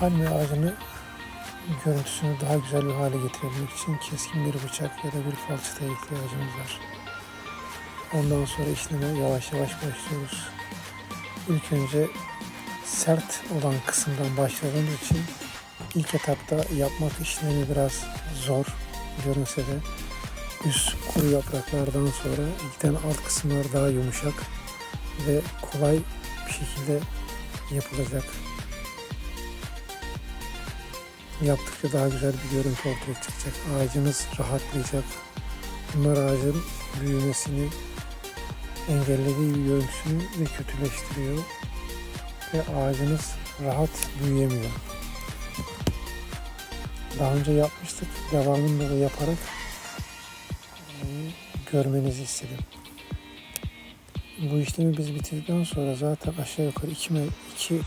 palmiye ağacını görüntüsünü daha güzel bir hale getirebilmek için keskin bir bıçak ya da bir falçataya ihtiyacımız var. Ondan sonra işleme yavaş yavaş başlıyoruz. İlk önce sert olan kısımdan başladığımız için ilk etapta yapmak işlemi biraz zor görünse de üst kuru yapraklardan sonra ilkten alt kısımlar daha yumuşak ve kolay bir şekilde yapılacak. Yaptıkça daha güzel bir görüntü ortaya çıkacak. Ağacımız rahatlayacak. Bunlar ağacın büyümesini engellediği görüntüsünü ve kötüleştiriyor. Ve ağacınız rahat büyüyemiyor. Daha önce yapmıştık. Devamında da yaparak görmenizi istedim. Bu işlemi biz bitirdikten sonra zaten aşağı yukarı 2 2